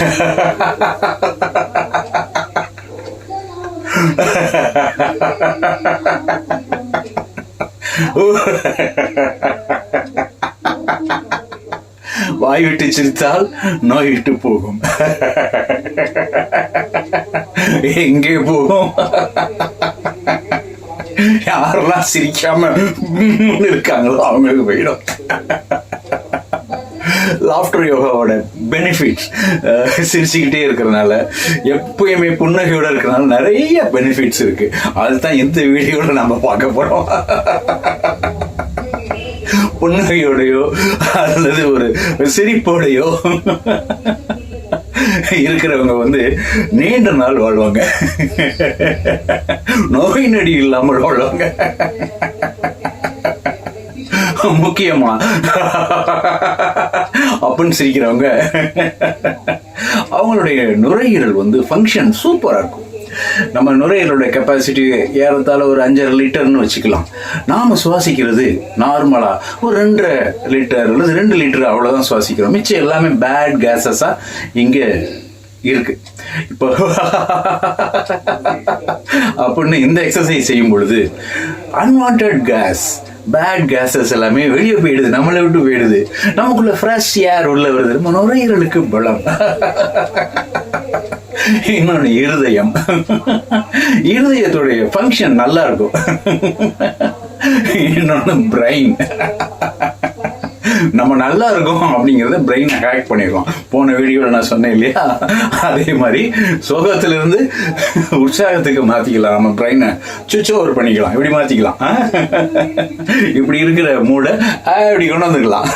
வாய் விட்டு சிரித்தால் நோய் விட்டு போகும். எங்கே போகும்? யாரெல்லாம் சிரிக்காம இருக்காங்களோ அவங்களுக்கு போயிடும். லாஃப்டர் யோகாவோட பெனிஃபிட்ஸ் சிரிச்சுக்கிட்டே இருக்கிறனால எப்பயுமே புன்னகையோட இருக்கிறனால நிறைய பெனிஃபிட்ஸ் இருக்கு. அதுதான் இந்த வீடியோல நம்ம பார்க்க போறோம். புன்னகையோடையோ அல்லது ஒரு சிரிப்போடையோ இருக்கிறவங்க வந்து நீண்ட நாள் வாழ்வாங்க. நோய் நடி இல்லாமல் வாழ்வாங்க. முக்கியமா அப்படின்னு சிரிக்கிறவங்க. அவங்களுடைய நுரையீரல் வந்து ஃபங்க்ஷன் சூப்பராக இருக்கும். நம்ம நுரையீரலுடைய கெப்பாசிட்டி ஏறத்தாழ ஒரு அஞ்சரை லிட்டர்னு வச்சுக்கலாம். நாம் சுவாசிக்கிறது நார்மலாக ஒரு ரெண்டரை லிட்டர் அல்லது ரெண்டு லிட்டர் அவ்வளோதான் சுவாசிக்கிறோம். மிச்சம் எல்லாமே பேட் கேஸஸாக இங்கே இருக்குது இப்போ அப்படின்னு இந்த எக்ஸசைஸ் செய்யும் பொழுது அன்வான்ட் கேஸ் பேட் கேஸஸ் எல்லாமே வெளியே போயிடுது நம்மளை விட்டு போயிடுது. நமக்குள்ள ஃப்ரெஷ் ஏர் உள்ள வருது. நம்ம நுரையீரலுக்கு பலம். இன்னொன்று இருதயம். இருதயத்துடைய ஃபங்க்ஷன் நல்லா இருக்கும். இன்னொன்று பிரெயின் நம்ம நல்லா இருக்கோம் அப்படிங்கறத பிரெயினை ஹேக் பண்ணிடுவோம் போன வீடியோவில் நான் சொன்னேன் இல்லையா? அதே மாதிரி சோகத்திலிருந்து உற்சாகத்துக்கு மாத்திக்கலாம். நம்ம பிரெயினை சுவிச் ஓவர் பண்ணிக்கலாம். இப்படி மாத்திக்கலாம். இப்படி இருக்கிற மூடை இப்படி கொண்டு வந்துக்கலாம்.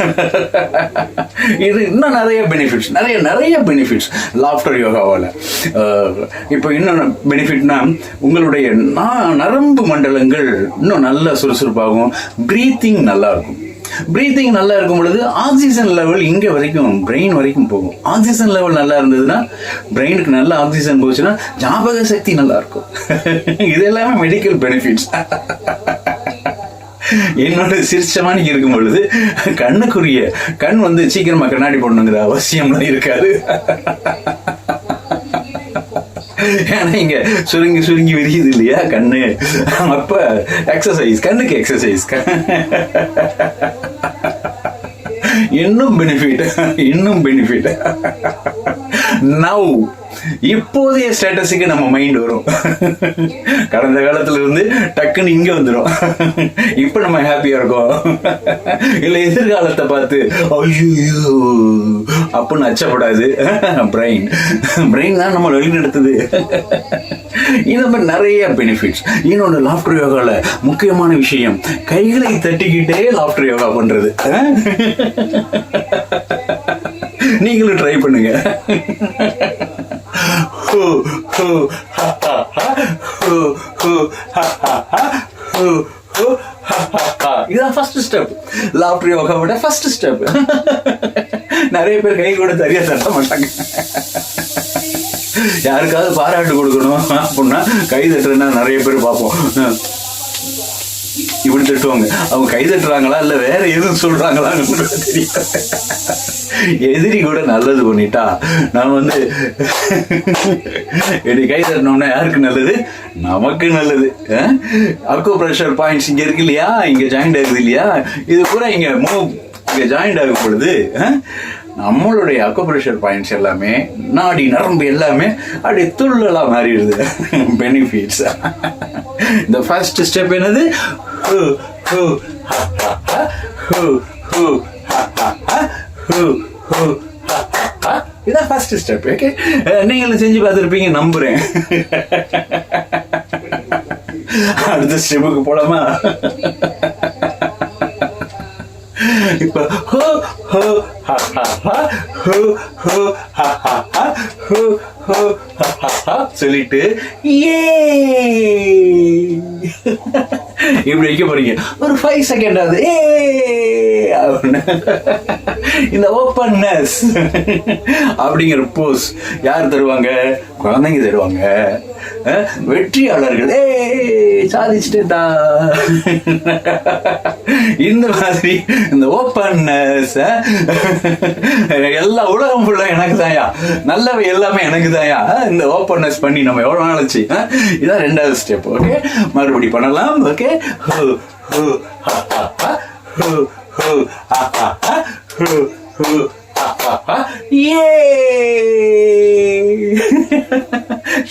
இது இன்னும் நிறைய பெனிஃபிட்ஸ் நிறைய நிறைய பெனிஃபிட்ஸ் லாஃப்டர் யோகாவால் இப்போ இன்னொன்று பெனிஃபிட்னா உங்களுடைய நா- நரம்பு மண்டலங்கள் இன்னும் நல்லா சுறுசுறுப்பாகும் ப்ரீத்திங் நல்லா இருக்கும். ப்ரீத்திங் நல்லா இருக்கும் பொழுது ஆக்சிஜன் லெவல் இங்கே வரைக்கும் பிரெயின் வரைக்கும் போகும். ஆக்சிஜன் லெவல் நல்லா இருந்ததுன்னா பிரெயினுக்கு நல்ல ஆக்சிஜன் போச்சுன்னா ஞாபக சக்தி நல்லா இருக்கும் இது எல்லாமே மெடிக்கல் பெனிஃபிட்ஸ் என்னோட சிரிச்சமானிக்கு இருக்கும் பொழுது கண்ணுக்குரிய கண் வந்து சீக்கிரமா கண்ணாடி போடணுங்கிற அவசியம்லாம் இருக்காது. ஏன்னா இங்க சுருங்கி சுருங்கி விரியுது இல்லையா கண்ணு? அப்ப எக்ஸசைஸ் கண்ணுக்கு எக்ஸசைஸ் இன்னும் பெனிஃபிட் இன்னும் பெனிஃபிட் நவ் இப்போதைய ஸ்டேட்டஸுக்கு நம்ம மைண்ட் வரும். கடந்த காலத்துல இருந்து டக்குன்னு இங்க வந்துடும் இப்ப நம்ம ஹாப்பியா இருக்கோம். இல்ல எதிர்காலத்தை பார்த்து ஐயோ அப்படின்னு அச்சப்படாது. பிரெயின் பிரெயின் தான் நம்ம வழிநடத்துது. இந்த மாதிரி நிறைய பெனிஃபிட்ஸ் இன்னொன்று லாஃப்டர் யோகாவில் முக்கியமான விஷயம். கைகளை தட்டிக்கிட்டே லாஃப்டர் யோகா பண்றது. நீங்களும் ட்ரை பண்ணுங்க. ஹூ, ஹா, ஹா, ஹா, ஹூ, ஹூ, ஹா, ஹா, ஹா, ஹூ, ஹூ, ஹா, ஹா, ஹா. இதான் ஃபர்ஸ்ட் ஸ்டெப் லாஃப்டர் யோகாவோட ஃபர்ஸ்ட் ஸ்டெப் நிறைய பேர் கை கூட சரியா தட்ட மாட்டாங்க. யாருக்காவது பாராட்டு கொடுக்கணும் அப்படின்னா கை தட்டுறதுன்னா நிறைய பேர் பார்ப்போம். இப்படி தட்டுவாங்க. அவங்க கை தட்டுறாங்களா இல்ல வேற எதுவும் சொல்றாங்களான்னு கூட தெரியும் எதிரி கூட நல்லது பண்ணிட்டா. நான் வந்து இப்படி கை தட்டினோம்னா யாருக்கு நல்லது? நமக்கு நல்லது. அக்கோ ப்ரெஷர் பாயிண்ட்ஸ் இங்க இருக்கு இல்லையா? இங்க ஜாயிண்ட் ஆகுது இல்லையா? இது கூட இங்க மூவ் இங்க ஜாயிண்ட் ஆகும் பொழுது நம்மளுடைய அக்குப்ரெஷர் பாயிண்ட்ஸ் எல்லாமே நாடி நரம்பு எல்லாமே அப்படியே துள்ளலாம் மாறிடுது. பெனிஃபிட்ஸ் இந்த ஃபர்ஸ்ட் ஸ்டெப் என்னது? ஹூ, ஹூ, ஹூ ஹூ ஹூ. ஹா, ஹா, ஹா, இதான் ஃபர்ஸ்ட் ஸ்டெப் ஓகே நீங்களும் செஞ்சு பார்த்துருப்பீங்க நம்புறேன். அடுத்த ஸ்டெப்புக்கு போலாமா? ஹோ ஹோ ஹா ஹா ஹா ஹோ ஹோ ஹா ஹா ஹா ஹோ ஹோ ஹா ஹா ஹா சொல்லிட்டு ஏ இப்படி வைக்க போறீங்க. ஒரு ஃபைவ் செகண்ட் ஆகுது. ஏ இந்த ஓப்பன்னஸ் அப்படிங்கிற போஸ் யார் தருவாங்க? குழந்தைங்க தருவாங்க. வெற்றியாளர்களே ஏ சாதிச்சுட்டேன்டா. இந்த மாதிரி இந்த ஓப்பன்னஸ் எல்லா உலகம் ஃபுல்லாக எனக்கு தாயா நல்லவை எல்லாமே எனக்கு தாயா இந்த ஓப்பன்னஸ் பண்ணி நம்ம எவ்வளவு நாள் இதான் ரெண்டாவது ஸ்டெப் ஓகே மறுபடி பண்ணலாம் ஓகே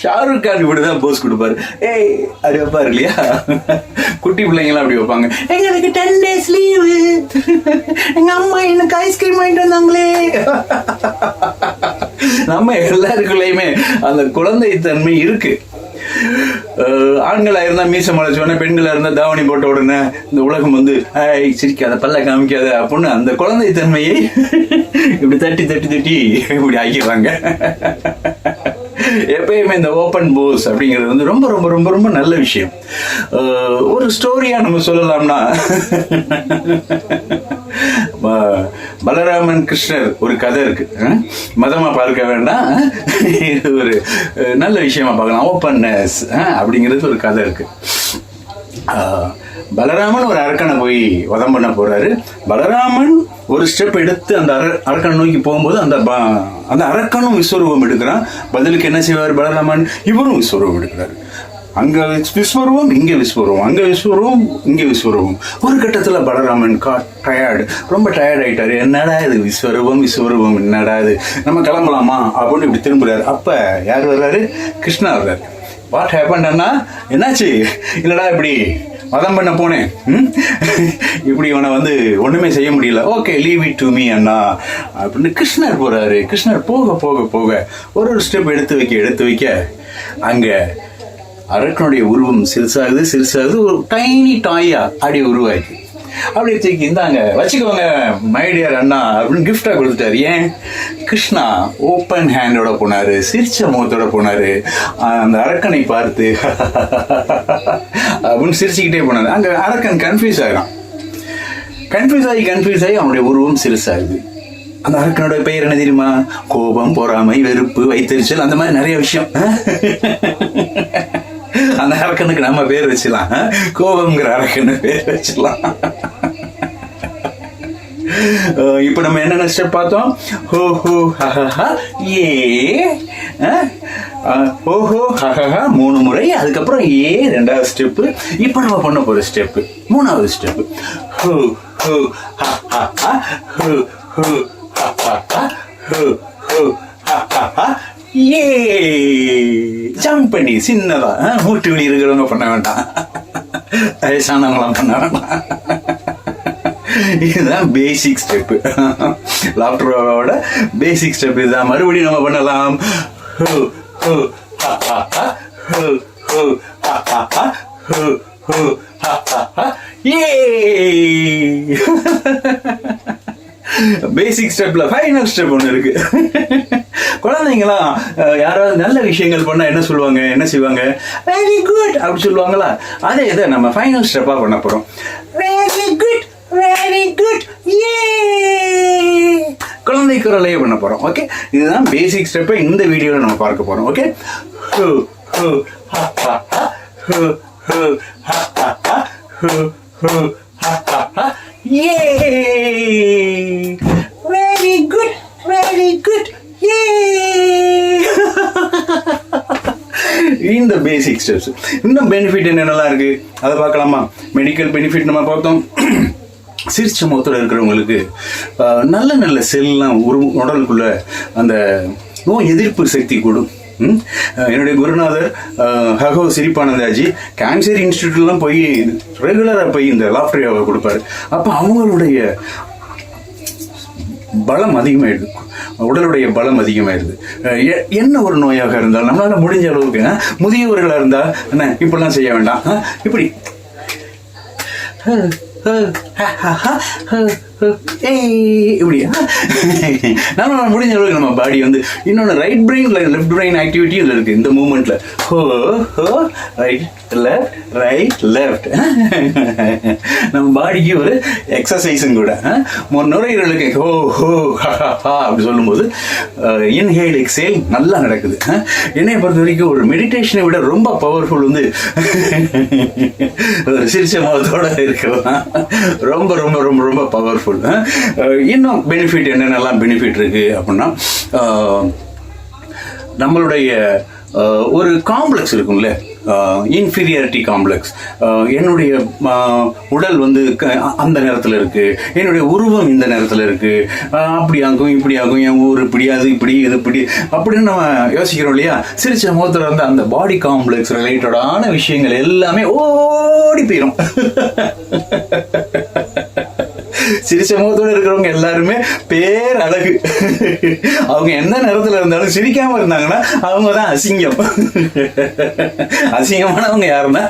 ஷாருக் கான் இப்படிதான் போஸ் கொடுப்பாரு. ஏய் அது வைப்பாரு இல்லையா? குட்டி பிள்ளைங்களாம் அப்படி வைப்பாங்க. எங்களுக்கு டென் டேஸ் லீவு எங்க அம்மா எனக்கு ஐஸ்கிரீம் வாங்கிட்டு வந்தாங்களே. நம்ம எல்லாருக்குள்ளயுமே அந்த குழந்தை தன்மை இருக்கு. ஆண்களாக இருந்தால் இருந்தா மீச உடனே பெண்களாக இருந்தால் தாவணி போட்ட உடனே இந்த உலகம் வந்து ஐய் சிரிக்காத பல்ல காமிக்காத அப்படின்னு அந்த குழந்தை தன்மையை இப்படி தட்டி தட்டி தட்டி இப்படி ஆக்கிடுவாங்க எப்பயுமே இந்த ஓப்பன் போஸ் அப்படிங்கிறது வந்து ரொம்ப ரொம்ப ரொம்ப ரொம்ப நல்ல விஷயம். ஒரு ஸ்டோரியா நம்ம சொல்லலாம்னா பலராமன் கிருஷ்ணர் ஒரு கதை இருக்கு. அஹ் மதமா பார்க்க வேண்டாம். இது ஒரு நல்ல விஷயமா பார்க்கலாம். ஓப்பன்னஸ் அப்படிங்கிறது ஒரு கதை இருக்கு. ஆஹ், பலராமன் ஒரு அரக்கனை போய் வதம் பண்ண போறாரு. பலராமன் ஒரு ஸ்டெப் எடுத்து அந்த அர அரக்கனை நோக்கி போகும்போது அந்த அந்த அரக்கனும் விஸ்வரூபம் எடுக்கிறான். பதிலுக்கு என்ன செய்வார் பலராமன்? இவரும் விஸ்வரூபம் எடுக்கிறாரு. அங்க விஸ்வரூபம் இங்க விஸ்வரூபம் அங்க விஸ்வரூபம் இங்க விஸ்வரூபம் ஒரு கட்டத்துல பலராமன் கா டயர்டு ரொம்ப டயர்ட் ஆயிட்டாரு. என்னடா இது விஸ்வரூபம் விஸ்வரூபம் என்னடா இது? நம்ம கிளம்பலாமா? அப்படின்னு இப்படி திரும்புறாரு. அப்ப யார் வர்றாரு? கிருஷ்ணா வர்றாரு. வாட் ஹேப்பன் அண்ணா? என்னாச்சு? இல்லைடா இப்படி? மதம் பண்ண போனேன். ம்? இப்படி இவனை வந்து ஒண்ணுமே செய்ய முடியல. Okay leave it to me அண்ணா. அப்படின்னு கிருஷ்ணர் போறாரு. கிருஷ்ணர் போக போக போக ஒரு ஒரு ஸ்டெப் எடுத்து வைக்க எடுத்து வைக்க அங்கே அரக்கனுடைய உருவம் சிறுசாகுது சிறுசாகுது ஒரு டைனி டாயா அப்படி உருவாக்கி அப்படியே தூக்கி இந்தாங்க வச்சுக்கோங்க மைடியர் அண்ணா அப்படின்னு கிஃப்டா கொடுத்துட்டாரு. ஏன்? கிருஷ்ணா ஓப்பன் ஹேண்டோட போனாரு சிரிச்ச முகத்தோட போனாரு. அந்த அரக்கனை பார்த்து அப்படின்னு சிரிச்சுக்கிட்டே போனாரு. அங்க அரக்கன் கன்ஃபியூஸ் ஆகிறான் கன்ஃபியூஸ் ஆகி கன்ஃபியூஸ் ஆகி அவனுடைய உருவம் சிறுசாகுது. அந்த அரக்கனோட பெயர் என்ன தெரியுமா? கோபம் பொறாமை வெறுப்பு வைத்தறிச்சல் அந்த மாதிரி நிறைய விஷயம். அந்த அரக்கனுக்கு நம்ம பேர் வச்சிடலாம் கோபம்ங்கிற அரக்கனு பேர் வச்சிடலாம் இப்போ இப்ப நம்ம என்னென்ன ஸ்டெப் பார்த்தோம் ஹோ ஹோ ஹஹஹா ஏ ஓஹோ அஹ், மூணு முறை அதுக்கப்புறம் ஏ ரெண்டாவது ஸ்டெப்பு இப்போ நம்ம பண்ண போற ஸ்டெப்பு மூணாவது ஸ்டெப்பு ஹோ ஹோ ஹஹஹா ஹோ ஹோ ஹஹஹா ஹோ ஹோ ஹஹஹா ஏ ஜம்ப் பண்ணி சின்னதா மூட்டு வழி இருக்கிறவங்க பண்ண வேண்டாம். வயசானவங்களாம் பண்ண வேண்டாம். இதுதான் பேசிக் ஸ்டெப் லாப்டரோட பேசிக் ஸ்டெப் இதுதான். மறுபடியும் நம்ம பண்ணலாம். ஹு, ஹா, ஹா, ஹா, ஹா, ஹா, பேசிக் ஸ்டெப்ல ஃபைனல் ஸ்டெப் ஒன்று இருக்கு. குழந்தைங்களாம் யாராவது நல்ல விஷயங்கள் பண்ணா என்ன சொல்லுவாங்க? என்ன செய்வாங்க? வெரி குட் அப்படி சொல்லுவாங்களா? அதே இதை நம்ம ஃபைனல் ஸ்டெப்பாக பண்ண போகிறோம் வெரி குட் வெரி குட் ஏ குழந்தை குரலையே பண்ண போகிறோம் ஓகே இதுதான் பேசிக் ஸ்டெப்பை இந்த வீடியோவில் நம்ம பார்க்க போகிறோம் ஓகே ஹு ஹு ஹா ஹா ஹா ஹு ஹா ஹா ஹா ஹு ஹா ஹா ஹா ஏ வெரி குட் வெரி குட் ஏ இந்த பேசிக் ஸ்டெப்ஸ் இன்னும் பெனிஃபிட் என்னென்னலாம் இருக்கு? அதை பார்க்கலாமா? மெடிக்கல் பெனிஃபிட் நம்ம பார்த்தோம். சிரிச்ச முகத்தில் இருக்கிறவங்களுக்கு நல்ல நல்ல செல்லாம் உரு உடலுக்குள்ள அந்த நோய் எதிர்ப்பு சக்தி கூடும். ம்? என்னுடைய குருநாதர் ஹகோ சிரிப்பானந்தாஜி கேன்சர் இன்ஸ்டியூட்லாம் போய் ரெகுலராக போய் இந்த லாஃப்டரியாவை கொடுப்பாரு. அப்போ அவங்களுடைய பலம் அதிகமாயிடுது. உடலுடைய பலம் அதிகமாயிருது. அஹ் எ- என்ன ஒரு நோயாக இருந்தாலும் நம்மளால முடிஞ்ச அளவுக்கு முதியவர்களாக முதியவர்களா இருந்தா என்ன இப்படிலாம் செய்ய வேண்டாம். இப்படி. ஏய் நம்ம முடிஞ்ச அளவுக்கு நம்ம பாடி வந்து இன்னொன்று right brain left brain activity இதில் இருக்குது இந்த மூமெண்ட்டில் ஹோ ஹோ ரைட் லெஃப்ட் ரைட் லெஃப்ட் நம்ம பாடிக்கு ஒரு எக்ஸசைஸும் கூட. நுரையீரலுக்கு ஹோ ஹோ ஹா, அப்படி சொல்லும்போது இன்ஹேல் எக்ஸேல் நல்லா நடக்குது. அஹ், என்னைய பொறுத்த வரைக்கும் ஒரு மெடிடேஷனை விட ரொம்ப பவர்ஃபுல் வந்து ஒரு சிரிச்ச முகத்தோட இருக்கிறது ரொம்ப ரொம்ப ரொம்ப ரொம்ப பவர்ஃபுல் Uh, இன்னும் பெனிஃபிட் என்னென்னலாம் பெனிஃபிட் இருக்குது அப்படின்னா uh, நம்மளுடைய uh, ஒரு காம்ப்ளெக்ஸ் இருக்கும்ல இன்ஃபீரியாரிட்டி காம்ப்ளெக்ஸ் என்னுடைய உடல் வந்து அந்த நேரத்தில் இருக்குது என்னுடைய உருவம் இந்த நேரத்தில் இருக்குது அப்படி ஆகும் இப்படி ஆகும் என் ஊர் இப்படி அது இப்படி இது இப்படி அப்படின்னு நம்ம யோசிக்கிறோம் இல்லையா? சிரிச்ச முகத்தில் வந்து அந்த பாடி காம்ப்ளெக்ஸ் ரிலேட்டடான விஷயங்கள் எல்லாமே ஓடி போயிடும் சிரிச்ச முகத்தோட இருக்கிறவங்க எல்லாருமே பேர் அழகு அவங்க எந்த நேரத்துல இருந்தாலும் சிரிக்காம இருந்தாங்கன்னா அவங்க தான் அசிங்கம். அசிங்கமானவங்க யாருன்னா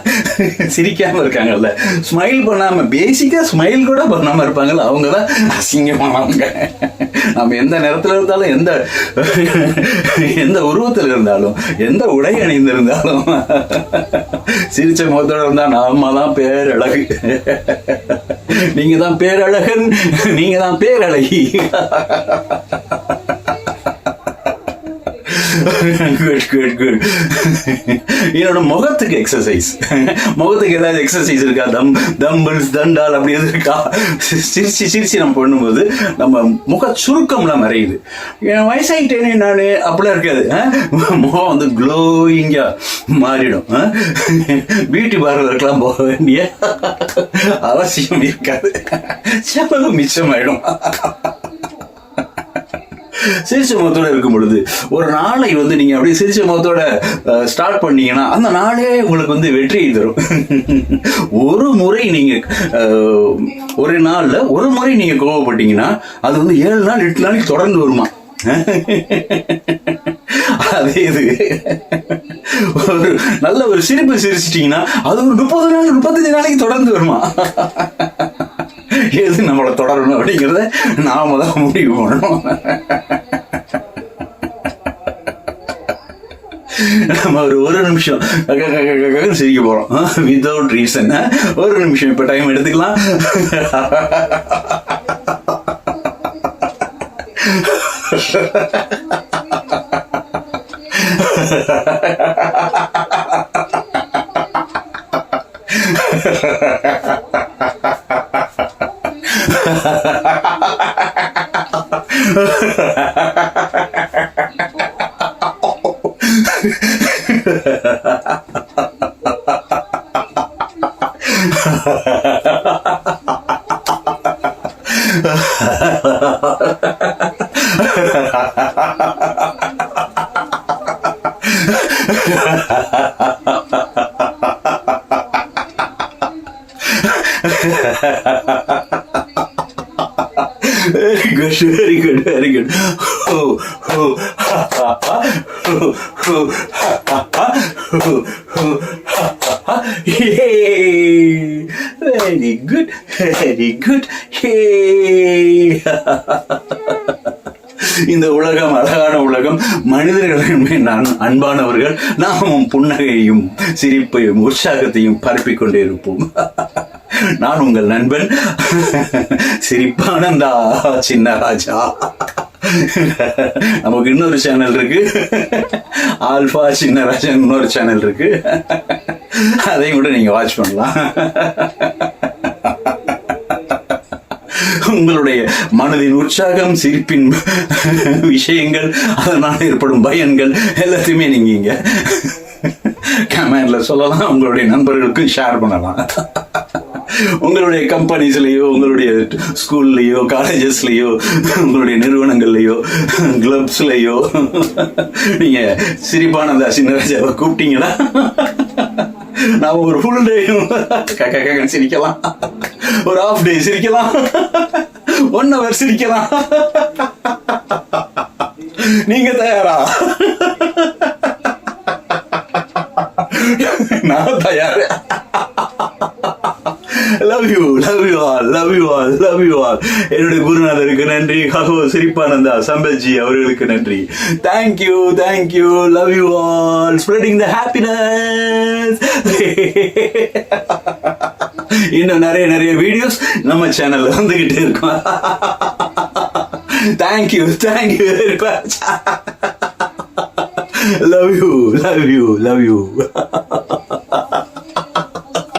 சிரிக்காம இருக்காங்கல்ல. ஸ்மைல் பண்ணாம பேசிக்கா ஸ்மைல் கூட பண்ணாம இருப்பாங்கல்ல. அவங்க தான் அசிங்கமானவங்க. நம்ம எந்த நேரத்துல இருந்தாலும் எந்த எந்த உருவத்தில் இருந்தாலும் எந்த உடை அணிந்திருந்தாலும் சிரிச்ச முகத்தோட இருந்தா நாம தான் பேரழகு. நீங்க தான் பேரழகன் நீங்க தான் பேரழகி. குட் குட் குட் என்னோட முகத்துக்கு எக்ஸசைஸ் முகத்துக்கு ஏதாவது எக்ஸசைஸ் இருக்கா? தம் தம்பிள்ஸ் தண்டால் அப்படி எது இருக்கா? சிரிச்சு சிரிச்சு நம்ம பண்ணும்போது நம்ம முக சுருக்கம்லாம் மறையுது. என் வயசாகிட்டேனே நான் அப்படிலாம் இருக்காது. முகம் வந்து க்ளோயிங்காக மாறிடும். பியூட்டி பார்லருக்கெல்லாம் போக வேண்டிய அவசியம் இருக்காது. செலவு மிச்சமாயிடும். சிரிச்ச முகத்தோட இருக்கும் பொழுது ஒரு நாளை வந்து நீங்க அப்படியே சிரிச்ச முகத்தோட ஸ்டார்ட் பண்ணீங்கன்னா அந்த நாளே உங்களுக்கு வந்து வெற்றியை தரும். ஒரு முறை நீங்க ஒரு நாள்ல ஒரு முறை நீங்க கோவப்பட்டீங்கன்னா அது வந்து ஏழு நாள் எட்டு நாளைக்கு தொடர்ந்து வருமா? அதே இது. ஒரு நல்ல ஒரு சிரிப்பு சிரிச்சிட்டீங்கன்னா அது ஒரு முப்பது நாள் முப்பத்தஞ்சு நாளைக்கு தொடர்ந்து வருமா? எது நம்மளை தொடரணும் அப்படிங்கிறத நாம தான் முடிவு பண்ணணும். நம்ம ஒரு ஒரு நிமிஷம் சிரிக்க போறோம். வித்தவுட் ரீசன் ஒரு நிமிஷம் இப்ப டைம் எடுத்துக்கலாம். Very Ha ha ha ha ha. Good Yay! Very good, very good. Yay! இந்த உலகம் அழகான உலகம். மனிதர்களின் நான் அன்பானவர்கள். நாமும் புன்னகையும் சிரிப்பையும் உற்சாகத்தையும் பரப்பிக் கொண்டே இருப்போம். நான் உங்கள் நண்பன். சிரிப்பானந்தா சின்ன ராஜா. நமக்கு இன்னொரு சேனல் இருக்கு. ஆல்பா சின்ன ராஜா இன்னொரு சேனல் இருக்கு. அதையும் கூட நீங்க வாட்ச் பண்ணலாம். உங்களுடைய மனதின் உற்சாகம் சிரிப்பின் விஷயங்கள் அதனால் ஏற்படும் பயன்கள் எல்லாத்தையுமே நீங்க இங்க கமெண்ட்ல சொல்லலாம். உங்களுடைய நண்பர்களுக்கும் ஷேர் பண்ணலாம். உங்களுடைய கம்பெனிஸ்லயோ உங்களுடைய ஸ்கூல்லையோ காலேஜஸ்லயோ உங்களுடைய நிறுவனங்கள்லயோ கிளப்ஸ்லயோ நீங்க சிரிப்பானந்தா சின்னராஜாவை கூப்பிட்டீங்கன்னா நாம ஒரு ஃபுல் டே கக்க சிரிக்கலாம். ஒரு ஆஃப் டே சிரிக்கலாம். ஒன் ஹவர் சிரிக்கலாம். நீங்க தயாரா? நான் தயார். Love you love you all love you all love you all என்னுடைய குருநாதருக்கு நன்றி. ககோ சிரிப்பானந்தா சம்பல்ஜி அவர்களுக்கு நன்றி. Thank you thank you love you all spreading the happiness இன்னும் நிறைய நிறைய வீடியோஸ் நம்ம சேனல்ல வந்துகிட்டே இருக்கோம். Thank you thank you very much love you love you love you